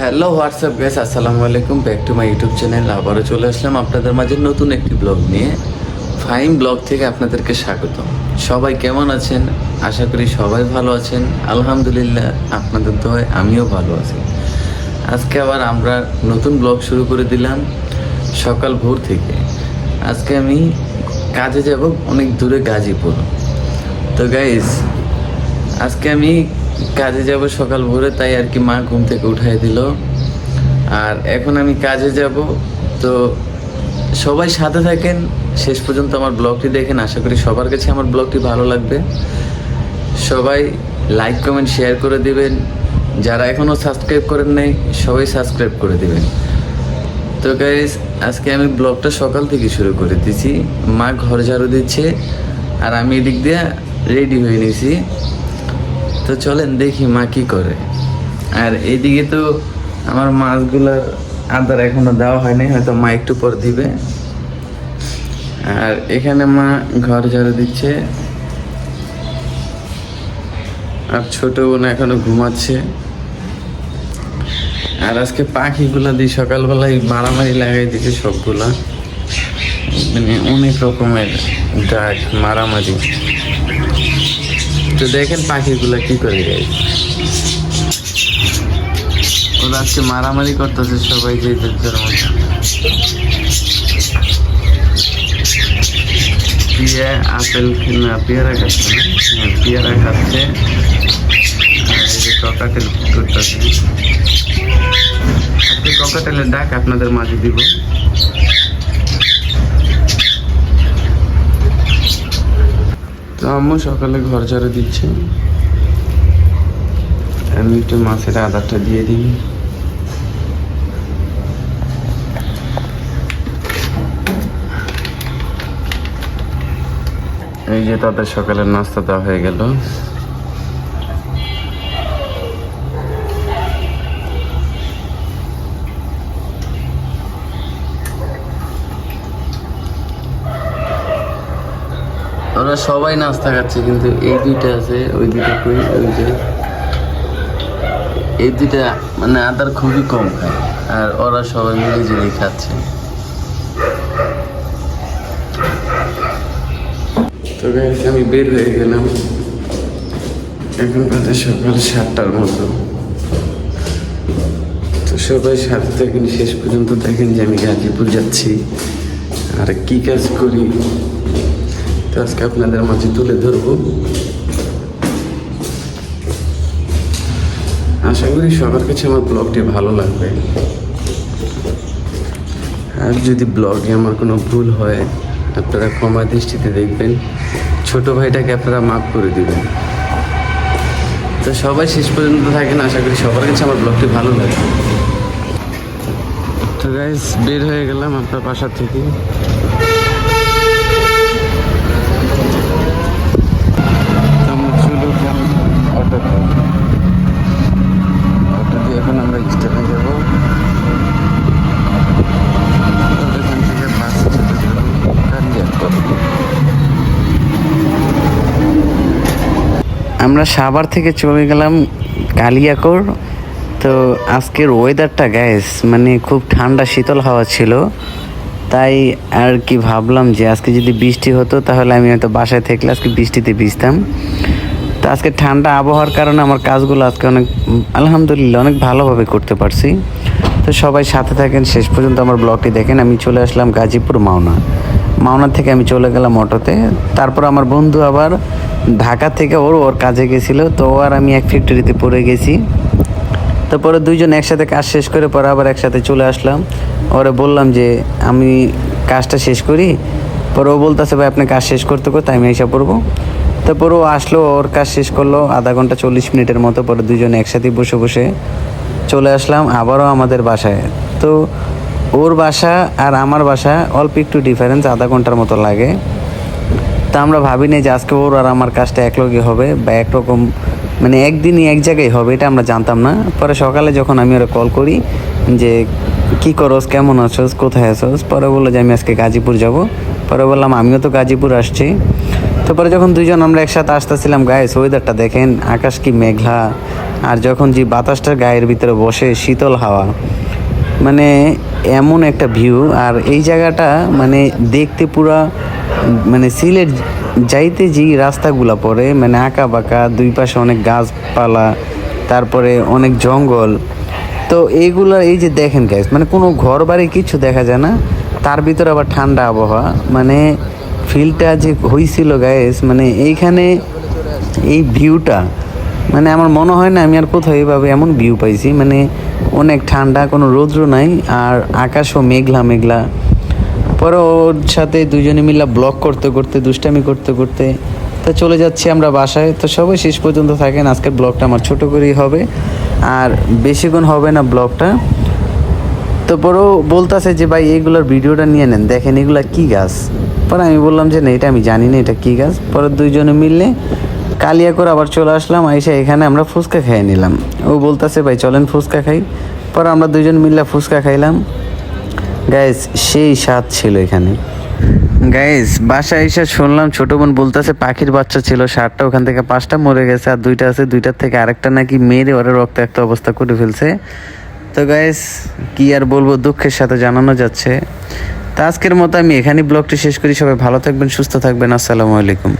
Hello WhatsApp guys আসসালামু আলাইকুম back to my YouTube channel আবারও চলে আসলাম আপনাদের মাঝে নতুন একটি ব্লগ নিয়ে। ফাইন ব্লগ থেকে আপনাদেরকে স্বাগত সবাই কেমন আছেন? আশা করি সবাই ভালো আছেন। আলহামদুলিল্লাহ, আপনাদের দোয়ায় আমিও ভালো আছি। আজকে আবার আমরা নতুন ব্লগ শুরু করে দিলাম সকাল ভোর থেকে। আজকে আমি কাজে যাব অনেক দূরে গাজীপুর। তো গাইজ আজকে আমি কাজে যাব সকাল ভোরে, তাই আর কি মা ঘুম থেকে উঠাই দিল। আর এখন আমি কাজে যাব। তো সবাই সাথে থাকেন, শেষ পর্যন্ত আমার ব্লগটি দেখেন। আশা করি সবার কাছে আমার ব্লগটি ভালো লাগবে। সবাই লাইক, কমেন্ট, শেয়ার করে দিবেন। যারা এখনও সাবস্ক্রাইব করেন নাই, সবাই সাবস্ক্রাইব করে দিবেন। তো গাইজ আজকে আমি ব্লগটা সকাল থেকে শুরু করে দিয়েছি মা ঘর ঝাড়ু দিচ্ছে, আর আমি এদিক দিয়ে রেডি হয়ে নিয়েছি তো চলেন দেখি মা কি করে। আর এদিকে তো আমার মাছগুলোর আদার এখনও দেওয়া হয়নি, হয়তো মা একটু পর দিবে। আর এখানে মা ঘর ঝাড়ু দিচ্ছে। আর ছোট বোন এখনও ঘুমাচ্ছে। আর আজকে পাখিগুলো দিয়ে সকালবেলায় মারামারি লাগাই দিচ্ছে সবগুলা। মানে অনেক রকমের ডাক, মারামারি। তো দেখেন পাখিগুলা কি করে ওরা আজকে মারামারি করতেছে সবাই যে যার মধ্যে আপেল না, পেয়ারা খাচ্ছে না? পেয়ারা খাচ্ছে। ককাটেল করতেছে। ককাটেলের ডাক আপনাদের মাঝে দিব। তো আম্মু সকালে ঘর ঝাড়ু দিচ্ছে। আমি একটু মাছের আদারটা দিয়ে দিই। এই যে তাদের সকালের নাস্তা দেওয়া হয়ে গেল। ওরা সবাই নাস্তা খাচ্ছে, কিন্তু এই দুইটা আছে, ওই দুইটা কই, ওই যে এই দুইটা মানে আদার খুবই কম খায়, আর ওরা সবাই মিলে জুড়ে খাচ্ছে। তো আমি বের হয়ে গেলাম। এখন বাজে সকাল সাতটার মতো। তো সবাই সাথে থাকেন শেষ পর্যন্ত দেখেন যে আমি গাজীপুর যাচ্ছি, আর কি কাজ করি। তো আজকে আপনাদের মাঝে তুলে ধরবো। আশা করি সবার কাছে আমার ব্লগটি ভালো লাগবে। আর যদি ব্লগে আমার কোনো ভুল হয়, আপনারা ক্ষমা দৃষ্টিতে দেখবেন। ছোট ভাইটাকে আপনারা মাফ করে দিবেন। তো সবাই শেষ পর্যন্ত থাকেন, আশা করি সবার কাছে আমার ব্লগটি ভালো লাগবে। তো গাইজ বের হয়ে গেলাম আপনার বাসা থেকে। আমরা সাভার থেকে চলে গেলাম কালিয়াকর। তো আজকের ওয়েদারটা গ্যাস মানে খুব ঠান্ডা শীতল হাওয়া ছিল। তাই আর কি ভাবলাম যে আজকে যদি বৃষ্টি হতো তাহলে আমি হয়তো বাসায় থাকলে আজকে বৃষ্টিতে ভিজতাম। তো আজকে ঠান্ডা আবহাওয়ার কারণে আমার কাজগুলো আজকে অনেক, আলহামদুলিল্লাহ অনেক ভালোভাবে করতে পারছি। তো সবাই সাথে থাকেন, শেষ পর্যন্ত আমার ব্লগটি দেখেন। আমি চলে আসলাম গাজীপুর মাওনা। মাওনা থেকে আমি চলে গেলাম অটোতে। তারপর আমার বন্ধু আবার ঢাকা থেকে ওর ওর কাজে গেছিল। তো ও আর আমি এক ফ্যাক্টরিতে পড়ে গেছি। তারপরে দুইজন একসাথে কাজ শেষ করে পরে আবার একসাথে চলে আসলাম। ওরে বললাম যে, আমি কাজটা শেষ করি। পরে ও বলতেছে, ভাই, আপনি কাজ শেষ করতে করতে আমি এসে পড়ব। তারপর ও আসলো, ওর কাজ শেষ করল। আধা ঘণ্টা চল্লিশ মিনিটের মতো পরে দুজন একসাথে বসে বসে চলে আসলাম আবারও আমাদের বাসায়। তো ওর বাসা আর আমার বাসা অল্প একটু ডিফারেন্স আধা ঘণ্টার মতো লাগে। তা আমরা ভাবিনি যে আজকে ওর আর আমার কাজটা একলগে হবে বা একরকম মানে একদিনই এক জায়গায় হবে, এটা আমরা জানতাম না। পরে সকালে যখন আমি ওরা কল করি যে, কি করস? কেমন আছোস? কোথায় আছোস? পরে বলল যে, আমি আজকে গাজীপুর যাব। পরে বললাম, আমিও তো গাজীপুর আসছি। তারপরে যখন দুইজন আমরা একসাথে আসতেছিলাম গায়ে ওয়েদারটা দেখেন, আকাশ কি মেঘলা। আর যখন যে বাতাসটা গায়ের ভিতরে বসে, শীতল হাওয়া মানে এমন একটা ভিউ আর এই জায়গাটা মানে দেখতে পুরা মানে সিলেট যাইতে যে রাস্তাগুলা পড়ে মানে আঁকা বাঁকা, দুই পাশে অনেক গাছপালা, তারপরে অনেক জঙ্গল। তো এইগুলো এই যে দেখেন গ্যাস মানে কোনো ঘর বাড়ি কিছু দেখা যায় না, তার ভিতরে আবার ঠান্ডা আবহাওয়া মানে ফিলটা যে হয়েছিল গ্যাস মানে এইখানে এই ভিউটা মানে আমার মনে হয় না আমি আর কোথাও এইভাবে এমন ভিউ পাইছি মানে অনেক ঠান্ডা, কোনো রৌদ্র নাই আর আকাশও মেঘলা মেঘলা। পরে ওর সাথে দুজনে মিলে ব্লগ করতে করতে, দুষ্টামি করতে করতে তো চলে যাচ্ছি আমরা বাসায়। তো সবাই শেষ পর্যন্ত থাকেন, আজকের ব্লগটা আমার ছোট করেই হবে। আর বেশিক্ষণ হবে না ব্লগটা। তো পরেও বলতেছে যে, ভাই এইগুলোর ভিডিওটা নিয়ে নেন, দেখেন এগুলা কি গাছ? পরে আমি বললাম যে, না, এটা আমি জানি না, এটা কি গাছ? পরে দুইজনে মিললে কালিয়া করে আবার চলে আসলাম, আইসা এখানে আমরা ফুচকা খেয়ে নিলাম। ও বলতেছে, ভাই, চলেন ফুচকা খাই। পরে আমরা দুজন মিললে ফুচকা খাইলাম। গাইজ সেই স্বাদ ছিল এখানে। গাইজ বাসায় এসে শুনলাম, ছোট বোন বলতেছে, পাখির বাচ্চা ছিল, সাতটা, ওখান থেকে পাঁচটা মরে গেছে, আর দুইটা আছে, দুইটার থেকে আরেকটা নাকি মেরে ওরা রক্ত একটা অবস্থা করে ফেলছে। তো গাইজ কি আর বলব, দুঃখের সাথে জানানো যাচ্ছে। তো আজকের মতো আমি এখানেই ব্লগটি শেষ করি, সবাই ভালো থাকবেন, সুস্থ থাকবেন, আসসালামু আলাইকুম।